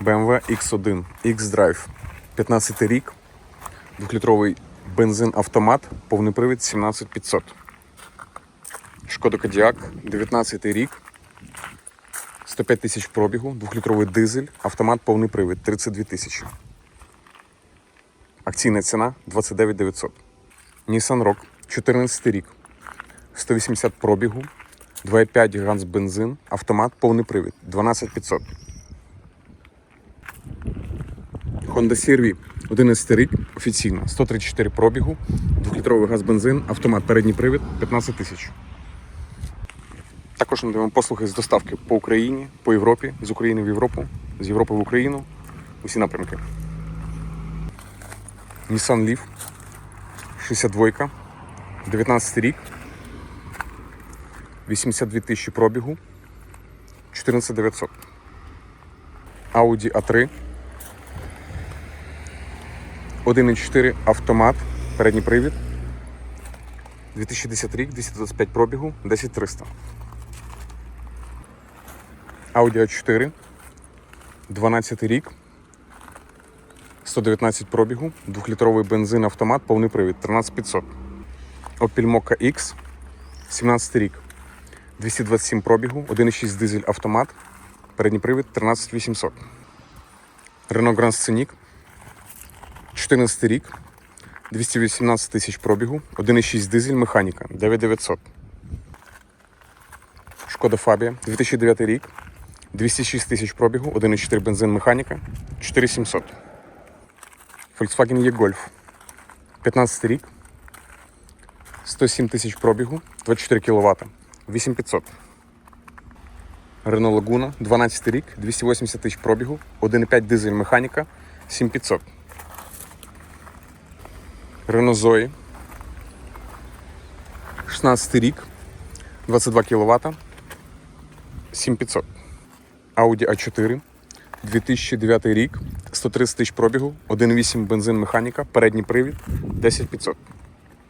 BMW X1 X-Drive. 15 рік. Двохлітровий бензин автомат, повний привід 17500. Шкода Кодіак, 19 рік. 105 тисяч пробігу, двохлітровий дизель, автомат повний привід 32 тисячі. Акційна ціна 29 900. Nissan Rock, 14 рік. 180 пробігу, 2,5 ганс бензин, автомат, повний привід 12 500. Honda CR-V, 11 рік, офіційно, 134 пробігу, 2-літровий газ бензин, автомат, передній привід 15 тисяч. Також надаємо послуги з доставки по Україні, по Європі, з України в Європу, з Європи в Україну, усі напрямки. Nissan Leaf, 62, 19 рік, 82 тисячі пробігу, 14 900. Audi A3, 1,4 автомат, передній привід, 2010 рік, 225 пробігу, 10 300. Audi A4, 12 рік, 119 пробігу, 2-літровий бензин автомат, повний привід, 13500. Opel Mokka X, 17 рік, 227 пробігу, 1,6 дизель автомат, передній привід 13800. Renault Grand Scenic, 14 рік, 218 тисяч пробігу, 1,6 дизель механіка, 9900. Шкода Фабія, 2009 рік, 206 тисяч пробігу, 1,4 бензин механіка, 4700. Volkswagen E-Golf, 15 рік, 107 тисяч пробігу, 24 кВт, 8500. Renault Laguna, 12 рік, 280 тисяч пробігу, 1,5 дизель механіка, 7500. Zoe, 16 рік, 22 кВт, 7500. Audi A4, 2009 рік, 130 тисяч пробігу, 1,8 бензин механіка, передній привід, 10500.